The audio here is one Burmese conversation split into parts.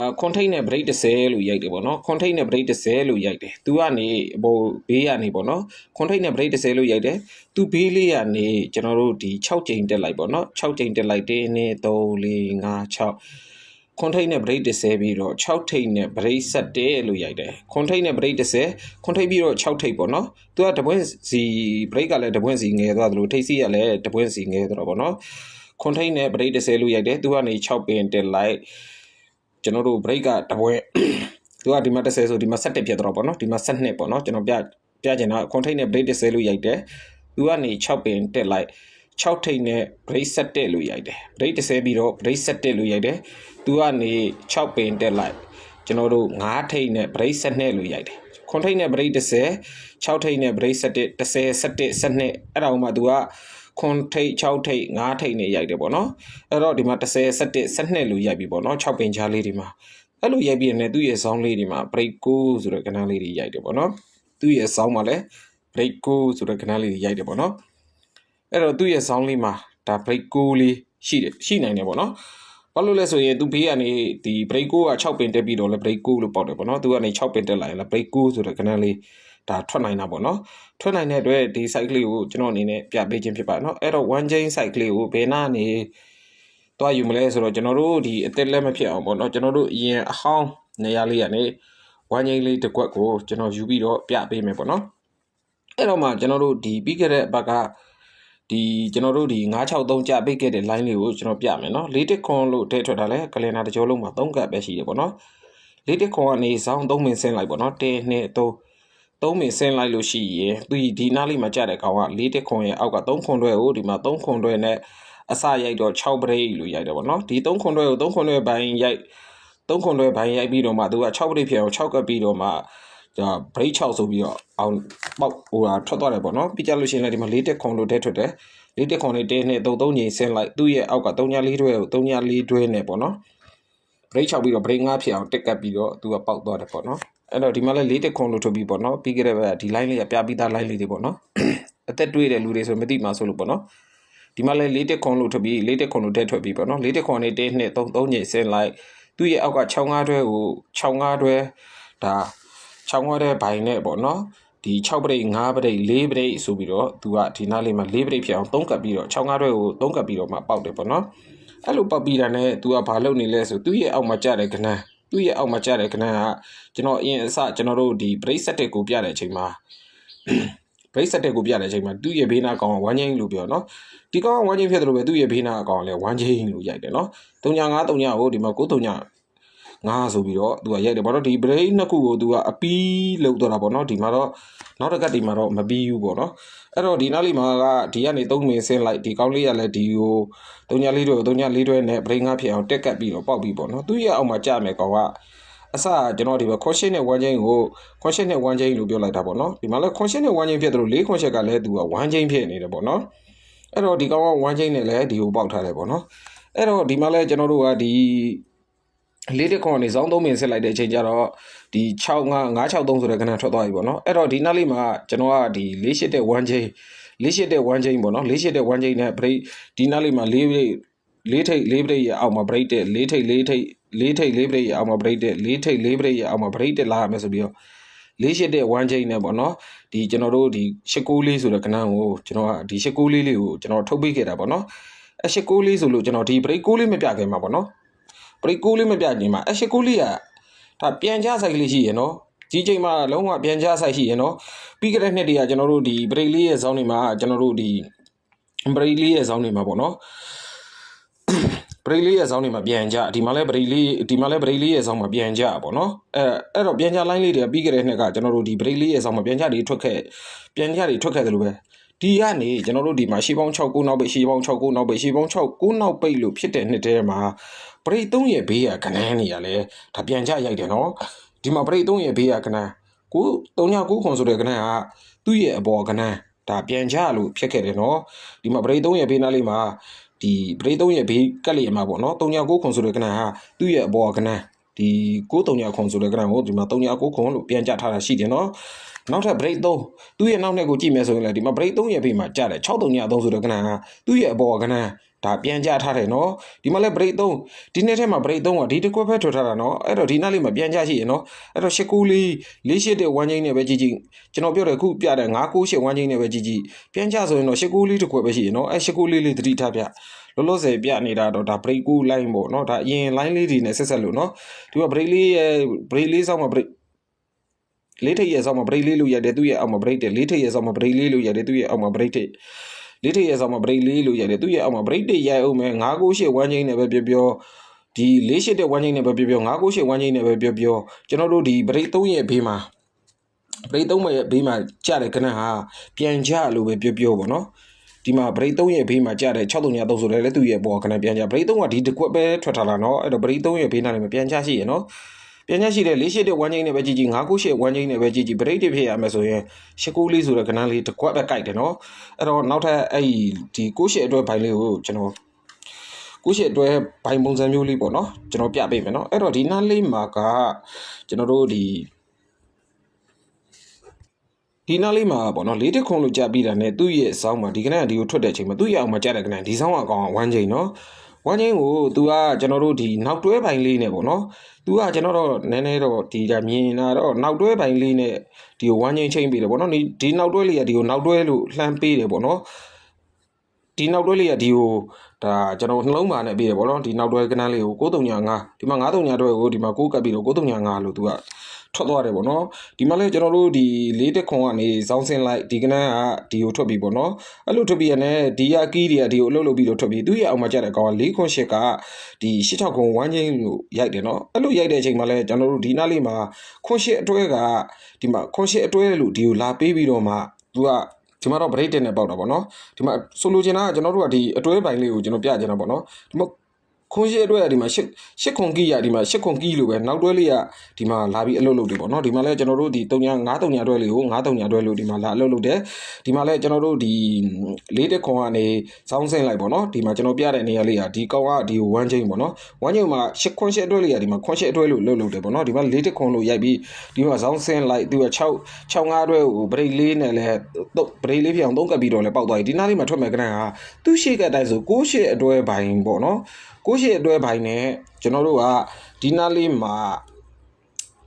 အာခွန်ထိတ်နဲ့ break 30လို့ရိုက်တယ်ပေါ့နော်ခွန်ထိတ်နဲ့ break 30လို့ရိုက်တယ်သူကနေဟိုဘေးကနေပေါ့နော်ခွန်ထိတ်နဲ့ break 30လို့ရိုက်တယ်သူဘေးလေးကနေကျွန်တော်တို့ဒီ6ချိန်တက်လိုက်ပေါ့နော်6ချိန်တက်လိုက်1 2 3 4 5 6ခွန်ထိတ်နဲ့ break 30ပြီးတော့6ထိတ်နဲ့ break 7လို့ရိုက်တယ်ခွန်ထိတ်နဲ့ break 30ခွန်ထိတ်ပြီးတော့6ထိတ်ပေါ့နော်သူကတပွင့်စီ break ကလည်းတပွင့်စီငယ်သွားသလိုထိတ်စီကလည်းတပွင့်စီငယ်သွားတော့ပေါ့နော်ခွန်ထိတ်နဲ့ break 30လို့ရိုက်တယ်သူကနေ6ပင်တက်လိုက် ကျွန်တော်တို့ break ကတပွင့်သူကဒီမှာ30ဆိုဒီမှာ17ဖြစ်တော့ပေါ့နော်ဒီမှာ17ပေါ့နော်ကျွန်တော်ပြပြချင်တာခွန်ထိတ်နဲ့ break 30လို့ရိုက်တယ်သူကနေ6ပင်တက်လိုက်6ထိတ်နဲ့ break 7လို့ရိုက်တယ် break 30ပြီးတော့ break 7လို့ရိုက်တယ်သူကနေ6ပင်တက်လိုက်ကျွန်တော်တို့9ထိတ်နဲ့ break 7လို့ရိုက်တယ်ခွန်ထိတ်နဲ့ break 30 6ထိတ်နဲ့ break 7 10 17 12အဲ့ဒါဥမှာသူက ခွန်ထိတ်6ထိတ်9ထိတ်နဲ့ရိုက်တယ်ပေါ့နော်အဲ့တော့ဒီမှာ10 17 12လို့ရိုက်ပြီပေါ့နော်6ပင်ချားလေးဒီမှာအဲ့လိုရိုက်ပြီးရင်လည်းသူ့ရဲ့ဆောင်းလေးတွေမှာ break 6ဆိုတဲ့ကဏ္ဍလေးတွေရိုက်တယ်ပေါ့နော်သူ့ရဲ့ဆောင်းမှာလည်း break 6ဆိုတဲ့ကဏ္ဍလေးတွေရိုက်တယ်ပေါ့နော်အဲ့တော့သူ့ရဲ့ဆောင်းလေးမှာဒါ break 6လေးရှိတယ်ရှိနိုင်တယ်ပေါ့နော်ဘာလို့လဲဆိုရင်သူဘေးကနေဒီ break 6က6ပင်တက်ပြီးတော့လည်း break 6လို့ပေါက်တယ်ပေါ့နော်သူကနေ6ပင်တက်လာရင်လည်း break 6ဆိုတဲ့ကဏ္ဍလေး ဒါထွက်နိုင်တာပေါ့နော်ထွက်နိုင်တဲ့အတွက်ဒီ site ကလေးကိုကျွန်တော်အနေနဲ့ပြပေးခြင်းဖြစ်ပါနော်အဲ့တော့ one chain site ကလေးကိုဘယ်နာနေတွားယူမလဲဆိုတော့ကျွန်တော်တို့ဒီအသက်လက်မဖြစ်အောင်ပေါ့နော်ကျွန်တော်တို့အရင်အဟောင်းနေရာလေးကနေဝမ်းငိမ့်လေးတစ်ကွက်ကိုကျွန်တော်ယူပြီးတော့ပြပေးမယ်ပေါ့နော်အဲ့တော့မှကျွန်တော်တို့ဒီပြီးခဲ့တဲ့ဘက်ကဒီကျွန်တော်တို့ဒီ963ကြပိတ်ခဲ့တဲ့ line လေးကိုကျွန်တော်ပြမယ်နော်၄တစ်ခွန်လို့ထဲထွက်တာလဲကလင်နာတစ်ကြောလုံးမှာ3ကပ်ပဲရှိတယ်ပေါ့နော်၄တစ်ခွန်ကနေစောင်း3မင်ဆင်းလိုက်ပေါ့နော်1 2 3 3မင်ဆင်းလိုက်လို့ရှိရင်သူဒီနားလေးမှာကြတဲ့ကောင်က၄တစ်ခွန်ရဲ့အောက်က3ခွန်တွဲကိုဒီမှာ3ခွန်တွဲနဲ့အစရိုက်တော့6ပရိတ်လို့ရိုက်တယ်ပေါ့နော်ဒီ3ခွန်တွဲကို3ခွန်တွဲဘိုင်းရိုက်3ခွန်တွဲဘိုင်းရိုက်ပြီးတော့မှသူက6ပရိတ်ဖြစ်အောင်6ကပ်ပြီးတော့မှဒါ break 6ဆိုပြီးတော့အောင်ပေါက်ဟိုဟာထွက်သွားတယ်ပေါ့နော်ပြီးကြလို့ရှိရင်လည်းဒီမှာ၄တက်ခွန်လို့တဲထွက်တယ်၄တက်ခွန်လေးတဲနဲ့3 3ညင်ဆင်းလိုက်သူ့ရဲ့အောက်က3ည4တွဲကို3ည4တွဲနဲ့ပေါ့နော် break 6ပြီးတော့ break 5ဖြစ်အောင်တက်ကပ်ပြီးတော့သူကပေါက်သွားတယ်ပေါ့နော်အဲ့တော့ဒီမှာလည်း၄တက်ခွန်လို့ထုတ်ပြီးပေါ့နော်ပြီးခဲ့တဲ့ဘက်ဒီ line လေးကပြပြီးသား line လေးတွေပေါ့နော်အသက်တွေးတဲ့လူတွေဆိုမသိမှဆိုလို့ပေါ့နော်ဒီမှာလည်း၄တက်ခွန်လို့ထုတ်ပြီး၄တက်ခွန်လို့တက်ထွက်ပြီးပေါ့နော်၄တက်ခွန်နေတဲနဲ့3 3ညင်ဆင်းလိုက်သူ့ရဲ့အောက်က6 5တွဲကို6 5တွဲဒါ6 5တွဲဘိုင်နဲ့ပေါ့နော်ဒီ6ပရိတ်5ပရိတ်4ပရိတ်ဆိုပြီးတော့သူကဒီနားလေးမှာ4ပရိတ်ဖြစ်အောင်3ကပ်ပြီးတော့6 5တွဲကို3ကပ်ပြီးတော့မှပေါက်တယ်ပေါ့နော် အဲ့လိုပတ်ပြီးတာနဲ့ तू ကဘာလုပ်နေလဲဆိုသူ့ရဲ့အောက်မှာကြတဲ့ကဏ္ဍသူ့ရဲ့အောက်မှာကြတဲ့ကဏ္ဍကကျွန်တော်အရင်အစကျွန်တော်တို့ဒီ break set ကိုပြတဲ့အချိန်မှာ break set ကိုပြတဲ့အချိန်မှာသူ့ရဲ့ဘေးနာကောင်က1 chain လို့ပြောနော်ဒီကောင်က1 chain ဖြစ်တယ်လို့ပဲသူ့ရဲ့ဘေးနာကောင်ကလည်း1 chain လို့ရိုက်တယ်နော်39 39ကိုဒီမှာ939 ငါဆိုပြီးတော့သူကရိုက်တယ်ပေါ့နော်ဒီ break နှစ်ခုကိုသူကအပီးလောက်တော့တာပေါ့နော်ဒီမှာတော့နောက်တစ်ကတ်ဒီမှာတော့မပြီးဘူးပေါ့နော်အဲ့တော့ဒီနောက်လေးမှာကဒီကနေ3မင်ဆင်းလိုက်ဒီကောင်းလေးကလည်းဒီကို3ညလေးတွေ3ညလေးတွေနဲ့ break ငါဖြစ်အောင်တက်ကပ်ပြီးတော့ပေါက်ပြီးပေါ့နော်သူ့ရဲ့အောက်မှာကြာမယ်ကောင်ကအစကျွန်တော်ဒီဘ conscious နဲ့ one chain ကို conscious နဲ့ one chain လို့ပြောလိုက်တာပေါ့နော်ဒီမှာလည်း conscious နဲ့ one chain ဖြစ်တယ်လို့၄ conscious ကလည်းသူက one chain ဖြစ်နေတယ်ပေါ့နော်အဲ့တော့ဒီကောင်က one chain နဲ့လည်းဒီကိုပေါက်ထားတယ်ပေါ့နော်အဲ့တော့ဒီမှာလည်းကျွန်တော်တို့ကဒီ လေးတစ်ခွန်နေစောင်းသုံးမင်ဆက်လိုက်တဲ့အချိန်ကျတော့ဒီ6 9 963ဆိုတဲ့ကဏ္ဍထွက်သွားပြီပေါ့နော်အဲ့တော့ဒီနောက်လေးမှာကျွန်တော်ကဒီ48တဲ့1 chain 48တဲ့1 chain ပေါ့နော်48တဲ့1 chain နဲ့ break ဒီနောက်လေးမှာ4 break ၄ထိတ်၄ break ရဲ့အောက်မှာ break တဲ့၄ထိတ်၄ထိတ်၄ထိတ်၄ break ရဲ့အောက်မှာ break တဲ့၄ထိတ်၄ break ရဲ့အောက်မှာ break တဲ့လာရမယ်ဆိုပြီးတော့48တဲ့1 chain နဲ့ပေါ့နော်ဒီကျွန်တော်တို့ဒီ89လေးဆိုတဲ့ကဏ္ဍကိုကျွန်တော်ကဒီ89လေးလေးကိုကျွန်တော်ထုတ်ပေးခဲ့တာပေါ့နော်အဲ89လေးဆိုလို့ကျွန်တော်ဒီ break 6လေးမပြခင်မှာပေါ့နော် break 6လေးမပြခင်မှာအဲ89လေးကဒါပြန်ချဆိုင်ကလေးရှိရနော်ဒီချိန်မှာလုံးဝပြန်ချဆိုင်ရှိရနော်ပြီးကြတဲ့နှစ်တည်းကကျွန်တော်တို့ဒီ break လေးရဲ့ဇောင်းတွေမှာကျွန်တော်တို့ဒီ break လေးရဲ့ဇောင်းတွေမှာပေါ့နော်ဘရိတ်လေးရဲ့ဆောင်းတွေမှာပြန်ကြဒီမှာလဲဘရိတ်လေးဒီမှာလဲဘရိတ်လေးရဲ့ဆောင်းမှာပြန်ကြပေါ့နော်အဲအဲ့တော့ပြန်ကြလိုင်းလေးတွေကပြီးခဲ့တဲ့နှစ်ကကျွန်တော်တို့ဒီဘရိတ်လေးရဲ့ဆောင်းမှာပြန်ကြတွေထွက်ခဲ့ပြန်ကြတွေထွက်ခဲ့တယ်လို့ပဲဒီကနေကျွန်တော်တို့ဒီမှာရှေးပေါင်း6 9နောက်ပိတ်ရှေးပေါင်း6 9နောက်ပိတ်ရှေးပေါင်း6 9နောက်ပိတ်လို့ဖြစ်တဲ့နှစ်တည်းမှာ ဘရိတ်3ရဲ့ဘေးကကနန်းနေရလဲဒါပြန်ကြရိုက်တယ်နော်ဒီမှာဘရိတ်3ရဲ့ဘေးကကနန်းကို39ခွန်ဆိုတဲ့ကနန်းကသူ့ရဲ့အပေါ်ကနန်းဒါပြန်ကြလို့ဖြစ်ခဲ့တယ်နော်ဒီမှာဘရိတ်3ရဲ့ဘေးနားလေးမှာဒီပရိသုံးရဲ့ဘေးကက်လျက်မှာပေါ့နော်39ခွန်ဆိုတဲ့ကဏ္ဍဟာသူ့ရဲ့အပေါ်ကဏ္ဍဒီ939ခွန်ဆိုတဲ့ကဏ္ဍကိုဒီမှာ39ခွန်လို့ပြန်ကြထားတာရှိတယ်နော်နောက်ထပ် break 3သူ့ရဲ့နောက်နှစ်ကိုကြည့်မယ်ဆိုရင်လည်းဒီမှာ break 3ရဲ့ဘေးမှာကြားတယ်639ဆိုတဲ့ကဏ္ဍဟာသူ့ရဲ့အပေါ်ကဏ္ဍ ဒါပြန်ကြထားတယ်နော်ဒီမှာလဲ break 3ဒီနေ့ထဲမှာ break 3ကဒီတစ်ခွက်ပဲထွက်ထားတာနော်အဲ့တော့ဒီနားလေးမှာပြန်ကြရှိရနော်အဲ့တော့၈ကူလေး၄၈တဲ့1ချင်းနဲ့ပဲကြည့်ကြည့်ကျွန်တော်ပြောတယ်အခုပြတယ်9 9 8 1ချင်းနဲ့ပဲကြည့်ကြည့်ပြန်ကြဆိုရင်တော့၈ကူလေးတစ်ခွက်ပဲရှိရနော်အဲ့၈ကူလေးလေးသတိထားပြလောလောဆယ်ပြနေတာတော့ဒါ break 9 line ပေါ့နော်ဒါအရင် line လေးတွေနဲ့ဆက်ဆက်လို့နော်ဒီက break လေးရဲ့ break လေးဆောင်မှာ break လေးထိပ်ရဲ့ဆောင်မှာ break လေးလို့ရတယ်သူ့ရဲ့အောက်မှာ break တယ်လေးထိပ်ရဲ့ဆောင်မှာ break လေးလို့ရတယ်သူ့ရဲ့အောက်မှာ break တယ် လေးထိပ်ရဲ့ဆောင်မှာ break လေးလို့ရတယ်သူ့ရဲ့အောက်မှာ break တွေရိုက်အောင်မယ်9 9 8 1ချင်းနဲ့ပဲပြောပြောဒီ၄၈တဲ့1ချင်းနဲ့ပဲပြောပြော9 9 8 1ချင်းနဲ့ပဲပြောပြောကျွန်တော်တို့ဒီ break 3ရဲ့ဘေးမှာ break 3ရဲ့ဘေးမှာကြားတဲ့ခဏဟာပြန်ကြလို့ပဲပြောပြောပေါ့နော်ဒီမှာ break 3ရဲ့ဘေးမှာကြားတဲ့6333ဆိုလဲလေသူ့ရဲ့ပေါ်ခဏပြန်ကြ break 3ကဒီတစ်ခွက်ပဲထွက်ထားလာနော်အဲ့တော့ break 3ရဲ့ဘေးနားလေးမှာပြန်ကြရှိရနော် ပြန်ရရှိတဲ့၄၈တဲ့1ချင်းနဲ့ပဲကြည့်ကြည့်998 1ချင်းနဲ့ပဲကြည့်ကြည့် break တွေဖြစ်ရမယ်ဆိုရင်89လေးဆိုတဲ့ကဏ္ဍလေးတစ်ခွက်ပဲကြိုက်တယ်နော်အဲ့တော့နောက်ထပ်အဲ့ဒီ98အတွက်ဘိုင်လေးကိုကျွန်တော်98အတွက်ဘိုင်ပုံစံမျိုးလေးပေါ့နော်ကျွန်တော်ပြပေးမယ်နော်အဲ့တော့ဒီနားလေးမှာကကျွန်တော်တို့ဒီဒီနားလေးမှာပေါ့နော်လေးတစ်ခုံလို့ကြာပြီးတာနဲ့သူ့ရဲ့စောင်းမှာဒီကနေ့ကဒီကိုထွက်တဲ့အချိန်မှာသူ့ရဲ့အောင်မှာကြာတဲ့ကနေ့ဒီစောင်းကအကောင်1ချိန်နော် ဝမ်းချင်းကို तू ကကျွန်တော်တို့ဒီနောက်တွဲပိုင်းလေးနဲ့ပေါ့နော် तू ကကျွန်တော်တော့နည်းနည်းတော့ဒီမြင်တာတော့နောက်တွဲပိုင်းလေးနဲ့ဒီဝမ်းချင်းချင်းပေးတယ်ပေါ့နော်ဒီနောက်တွဲလေးကဒီကိုနောက်တွဲလို့လှမ်းပေးတယ်ပေါ့နော်ဒီနောက်တွဲလေးကဒီကိုဒါကျွန်တော်နှလုံးပါနဲ့ပြေးတယ်ဗောနော်ဒီနောက်တွဲကနန်းလေးကို635ဒီမှာ935တွဲကိုဒီမှာ6ကပ်ပြီးတော့635လို့သူက ထွက်သွားတယ်ပေါ့နော်ဒီမှာလဲကျွန်တော်တို့ဒီလေးတက်ခွန်ကနေစောင်းစင်းလိုက်ဒီကနန်းကဒီကိုထွက်ပြီးပေါ့နော်အဲ့လိုထွက်ပြီးရတဲ့ဒီယာကီးတွေကဒီကိုအလုပ်လုပ်ပြီးတော့ထွက်ပြီးသူ့ရဲ့အောက်မှာကြတဲ့ကောင်က၄ခွန်ရှစ်ကဒီ86ခွန်1ချင်းလို့ရိုက်တယ်နော်အဲ့လိုရိုက်တဲ့အချိန်မှာလဲကျွန်တော်တို့ဒီနားလေးမှာခွန်ရှစ်အတွဲကဒီမှာခွန်ရှစ်အတွဲလို့ဒီကိုလာပေးပြီးတော့မှသူကဒီမှာတော့ break တင်နေပေါက်တာပေါ့နော်ဒီမှာဆိုလိုချင်တာကကျွန်တော်တို့ကဒီအတွဲပိုင်းလေးကိုကျွန်တော်ပြချင်တာပေါ့နော်ဒီမှာ ခွန်ရှိအတွက်ဒီမှာရှစ်ရှစ်ခွန်ကီးရဒီမှာရှစ်ခွန်ကီးလို့ပဲနောက်တွဲလေးကဒီမှာလာပြီးအလုပ်လုပ်တယ်ပေါ့နော်ဒီမှာလဲကျွန်တော်တို့ဒီ3ည9 3ညတွဲလေးကို9 3ညတွဲလို့ဒီမှာလာအလုပ်လုပ်တယ်ဒီမှာလဲကျွန်တော်တို့ဒီလေးတက်ခွန်ကနေစောင်းဆင်းလိုက်ပေါ့နော်ဒီမှာကျွန်တော်ပြတဲ့နေရာလေးကဒီကောင်ကဒီ1ချိန်ပေါ့နော်1ချိန်မှာရှစ်ခွန်ရှစ်အတွဲလေးကဒီမှာခွန်ရှစ်အတွဲလို့လုပ်လုပ်တယ်ပေါ့နော်ဒီမှာလေးတက်ခွန်လို့ရိုက်ပြီးဒီမှာစောင်းဆင်းလိုက်သူက6 6 5အတွဲကိုဘရိတ်လေးနဲ့လဲဘရိတ်လေးပြောင်းသုံးကပ်ပြီးတော့လဲပေါက်သွားပြီဒီနားလေးမှာထွက်မဲ့ကနန်းကသူ့ရှေ့ကတိုင်းဆို6ရှစ်အတွဲဘိုင်ပေါ့နော်ကိုရှိအတွဲဘိုင်နဲ့ကျွန်တော်တို့ကဒီနားလေးမှာ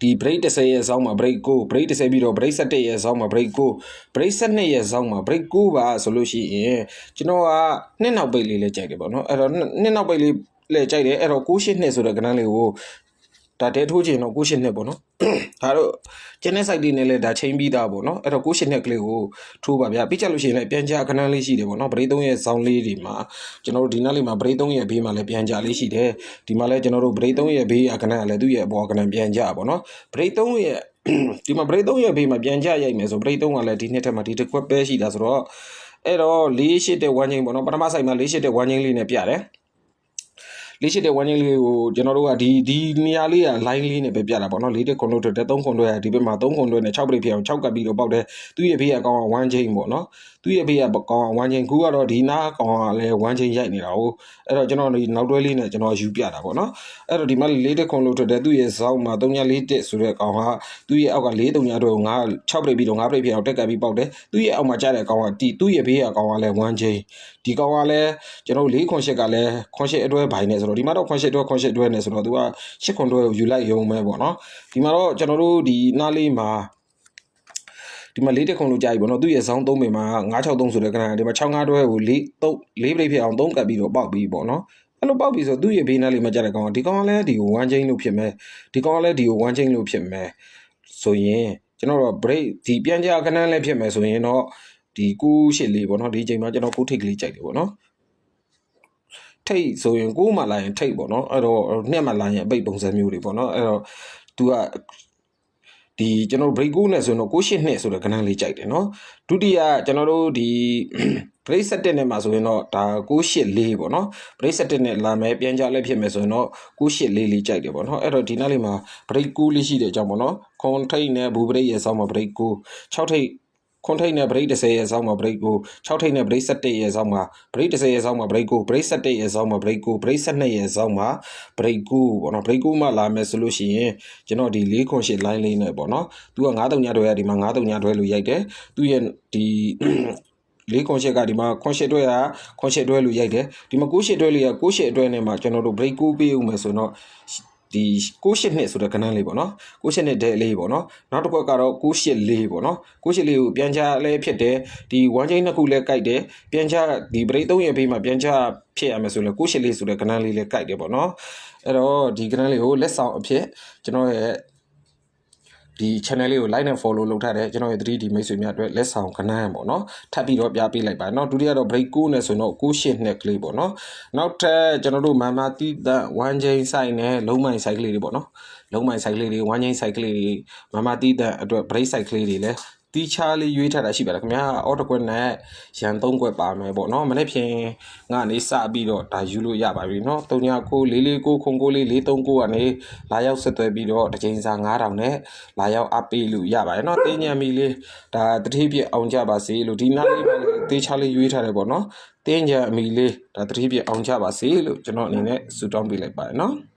ဒီ break 30ရဲ့ဇောင်းမှာ break 9 break 30ပြီးတော့ break 17ရဲ့ဇောင်းမှာ break 9 break 12ရဲ့ဇောင်းမှာ break 9ပါဆိုလို့ရှိရင်ကျွန်တော်ကနှစ်နောက်ပိတ်လေးလဲကြိုက်တယ်ပေါ့နော်အဲ့တော့နှစ်နောက်ပိတ်လေးလဲကြိုက်တယ်အဲ့တော့92နှစ်ဆိုတဲ့ကဏ္ဍလေးကို ဒါတဲထိုးချင်တော့98နှစ်ပေါ့နော်ဒါတော့ကျင်းတဲ့ site တွေနဲ့လည်းဒါချိန်ပြီးသားပေါ့နော်အဲ့တော့98နှစ်ကလေးကိုထိုးပါဗျာပြီးကြလို့ရှိရင်လည်းပြန်ကြားခဏလေးရှိတယ်ပေါ့နော် break 3ရဲ့ဇောင်းလေးတွေမှာကျွန်တော်တို့ဒီနားလေးမှာ break 3ရဲ့ဘေးမှာလည်းပြန်ကြားလေးရှိတယ်ဒီမှာလည်းကျွန်တော်တို့ break 3ရဲ့ဘေးကခဏကလည်းသူ့ရဲ့အပေါ်ကဏပြန်ကြားပေါ့နော် break 3ရဲ့ဒီမှာ break 3ရဲ့ဘေးမှာပြန်ကြားရိုက်မယ်ဆို break 3ကလည်းဒီနှစ်ထက်မှာဒီတစ်ခွက်ပဲရှိတာဆိုတော့အဲ့တော့၄၈တဲ့1ချင်းပေါ့နော်ပထမဆိုင်မှာ၄၈တဲ့1ချင်းလေးနဲ့ပြတယ် လေးရှိတဲ့ဝမ်းချင်းလေးကိုကျွန်တော်တို့ကဒီဒီနေရာလေးက line လေးနဲ့ပဲပြတာပေါ့နော်လေးတက်ခွန်လို့တဲ့3ခွန်လို့ရဒီဘက်မှာ3ခွန်လို့နဲ့6ပြိဖြစ်အောင်6ကပ်ပြီးတော့ပေါက်တယ်သူ့ရဲ့ဘေးကကောင်းအောင်ဝမ်းချင်းပေါ့နော် သူ့ရဲ့ဘေးကကောင်းအောင်ဝမ်းချင်းကူကတော့ဒီနာကောင်းအောင်လဲဝမ်းချင်းရိုက်နေတာဟုတ်အဲ့တော့ကျွန်တော်ဒီနောက်တွဲလေးနဲ့ကျွန်တော်ယူပြတာပေါ့နော်အဲ့တော့ဒီမှာလေးတက်ခွန်လို့တဲ့သူ့ရဲ့ဇောင်းမှာ3ည4တက်ဆိုတဲ့ကောင်ကသူ့ရဲ့အောက်က4 3ညတော့ငါ6ပြိပြီးတော့5ပြိဖြစ်အောင်တက်ကပ်ပြီးပေါက်တယ်သူ့ရဲ့အောက်မှာကြားတဲ့ကောင်ကတီသူ့ရဲ့ဘေးကကောင်ကလဲဝမ်းချင်းဒီကောင်ကလည်းကျွန်တော်၄ခွန်ရှစ်ကလည်းခွန်ရှစ်အတွဲဘိုင်နဲ့ဆိုတော့ဒီမှာတော့ခွန်ရှစ်အတွဲခွန်ရှစ်အတွဲနဲ့ဆိုတော့သူကရှစ်ခွန်တွဲကိုယူလိုက်ရုံပဲပေါ့နော်ဒီမှာတော့ကျွန်တော်တို့ဒီနားလေးမှာ ဒီမှာလေးတက်ခုံလို့ကြာပြီပေါ့နော်သူ့ရဲ့ဇောင်းသုံးပင်မှာ963ဆိုတဲ့ခဏဒီမှာ65တွဲကို4 3 4ပြိတ်ဖြစ်အောင်3ကပ်ပြီးတော့ပေါက်ပြီးပေါ့နော်အဲ့လိုပေါက်ပြီးဆိုသူ့ရဲ့ဘေးနားလေးမှာကြာတဲ့ကောင်ကဒီကောင်ကလည်းဒီကို1 chain လို့ဖြစ်မယ်ဒီကောင်ကလည်းဒီကို1 chain လို့ဖြစ်မယ်ဆိုရင်ကျွန်တော်တို့ break ဒီပြန်ကြခဏလည်းဖြစ်မယ်ဆိုရင်တော့ဒီ98လေးပေါ့နော်ဒီချိန်မှာကျွန်တော်ကိုထိတ်ကလေးကြိုက်တယ်ပေါ့နော်ထိတ်ဆိုရင်ကိုမှလာရင်ထိတ်ပေါ့နော်အဲ့တော့နှစ်မှလာရင်အပိတ်ပုံစံမျိုးတွေပေါ့နော်အဲ့တော့ तू က ဒီကျွန်တော် break 9နဲ့ဆိုရင်တော့68နှစ်ဆိုတဲ့ကဏ္ဍလေးကြိုက်တယ်နော်ဒုတိယကျွန်တော်တို့ဒီ break 7နဲ့မှာဆိုရင်တော့ဒါ684ပေါ့နော် break 7နဲ့လာမယ်ပြန်ကြလဲဖြစ်မယ်ဆိုရင်တော့684လေးကြိုက်တယ်ပေါ့နော်အဲ့တော့ဒီနောက်လေးမှာ break 9လေးရှိတဲ့အကြောင်းပေါ့နော်ခွန်ထိတ်နဲ့ဘူ break ရဲ့ဆောင်းမှာ break 9 6ထိတ် ခွန်ထိတ်နဲ့ break 30ရဲ့ဆောင်းမှာ break ကို6ထိတ်နဲ့ break 17ရဲ့ဆောင်းမှာ break 30ရဲ့ဆောင်းမှာ break ကို break 17ရဲ့ဆောင်းမှာ break ကို break 12ရဲ့ဆောင်းမှာ break ကိုပေါ့နော် break ကိုမှလာမယ်ဆိုလို့ရှိရင်ကျွန်တော်ဒီ4ခွန်8 line လေးနဲ့ပေါ့နော်သူက9တုံညတွဲရဒီမှာ9တုံညတွဲလို့ရိုက်တယ်သူရဲ့ဒီ၄ခွန်ရှစ်ကဒီမှာခွန်ရှစ်အတွဲကခွန်ရှစ်အတွဲလို့ရိုက်တယ်ဒီမှာကိုရှစ်အတွဲလေးကကိုရှစ်အတွဲနဲ့မှာကျွန်တော်တို့ break ကိုပေးဦးမယ်ဆိုတော့ ဒီကိုရှစ်နှစ်ဆိုတဲ့ကဏ္ဍလေးပေါ့နော်ကိုရှစ်နှစ်ဒဲလေးပေါ့နော်နောက်တစ်ခွက်ကတော့ကိုရှစ်လေးပေါ့နော်ကိုရှစ်လေးကိုပြန်ချလဲဖြစ်တယ်ဒီ1 chain နှစ်ခုလဲကြိုက်တယ်ပြန်ချဒီ break 3ရပေးမှာပြန်ချဖြစ်ရမယ်ဆိုလဲကိုရှစ်လေးဆိုတဲ့ကဏ္ဍလေးလဲကြိုက်တယ်ပေါ့နော်အဲ့တော့ဒီကဏ္ဍလေးကိုလက်ဆောင်အဖြစ်ကျွန်တော်ရဲ့ ဒီ channel လေးကို like နဲ့ follow လုပ်ထားတဲ့ကျွန်တော်ရဲ့ 3D မိတ်ဆွေများအတွက်လက်ဆောင်ကဏ္ဍပေါ့နော်ထပ်ပြီးတော့ပြပေးလိုက်ပါเนาะဒုတိယတော့ break 9နဲ့ဆိုတော့9ရှစ်နှစ်ကလေးပေါ့နော်နောက်ထပ်ကျွန်တော်တို့မမတိတ1 chain site နဲ့လုံးမိုင် site ကလေးတွေပေါ့နော်လုံးမိုင် site ကလေးတွေ1 chain site ကလေးတွေမမတိတအတွက် break site ကလေးတွေလည်း တီးခြားလေးရွေးထားတာရှိပါလားခင်ဗျာအော်တကွက်နဲ့ရန်သုံးကွက်ပါမယ်ပေါ့နော်မနေ့ဖြင်ကနေစပြီးတော့ဒါယူလို့ရပါပြီနော်399449043ကနေလာရောက်ဆက်သွဲပြီးတော့တစ်ချိန်စာ9000နဲ့လာရောက်အပေးလို့ရပါတယ်နော်တင်းညံမီလေးဒါတတိပြအောင်ကြပါစေလို့ဒီနားလေးပဲတီးခြားလေးရွေးထားတယ်ပေါ့နော်တင်းညံအမီလေးဒါတတိပြအောင်ကြပါစေလို့ကျွန်တော်အနေနဲ့ဆုတောင်းပေးလိုက်ပါတယ်နော်